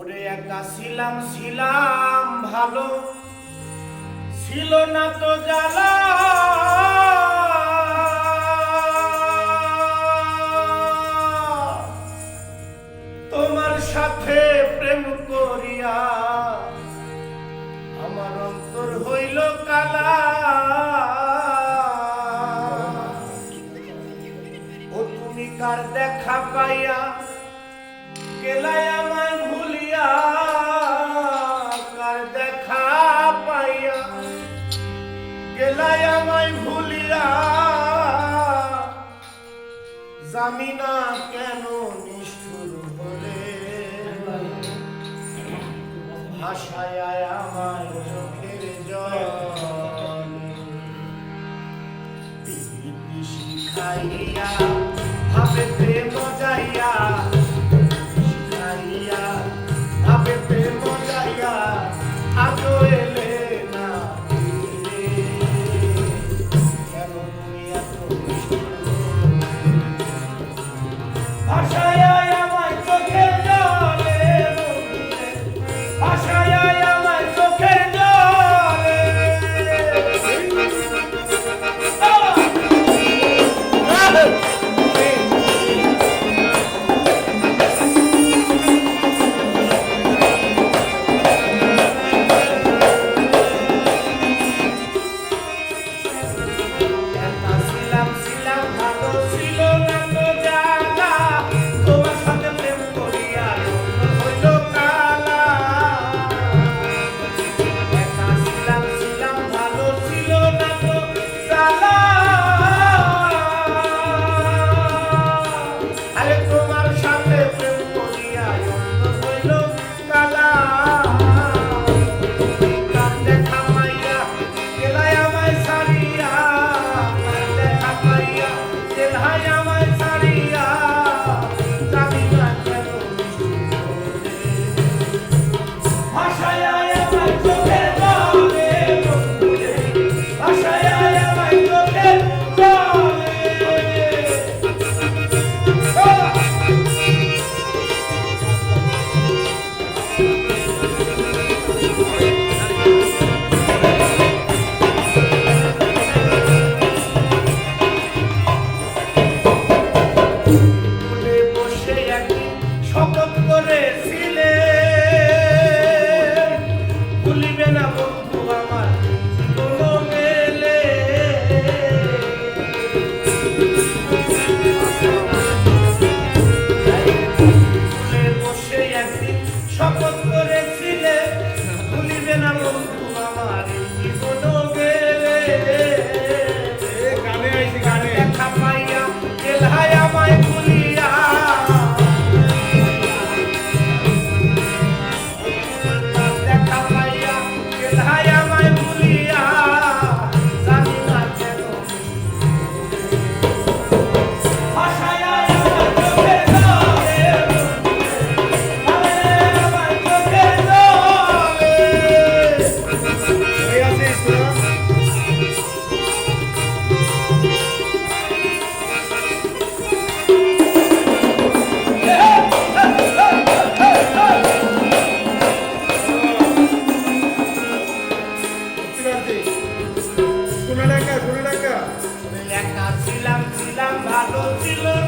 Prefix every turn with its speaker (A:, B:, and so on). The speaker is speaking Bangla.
A: ওরে একা ছিলাম ছিলাম ভালো। ছিল না তো জ্বালা। তোমার সাথে প্রেম করিয়া আমার অন্তর হইল কালা। ও তুমি কার দেখা পাইয়া গেলায় আমি কেন নিষ্ঠুর বলে? ভাষায় আমার চোখের শিখাইয়া, ভাবে প্রেম যাইয়া, শিখাইয়া, ভাবে প্রেম যাইয়া কেন I'm love.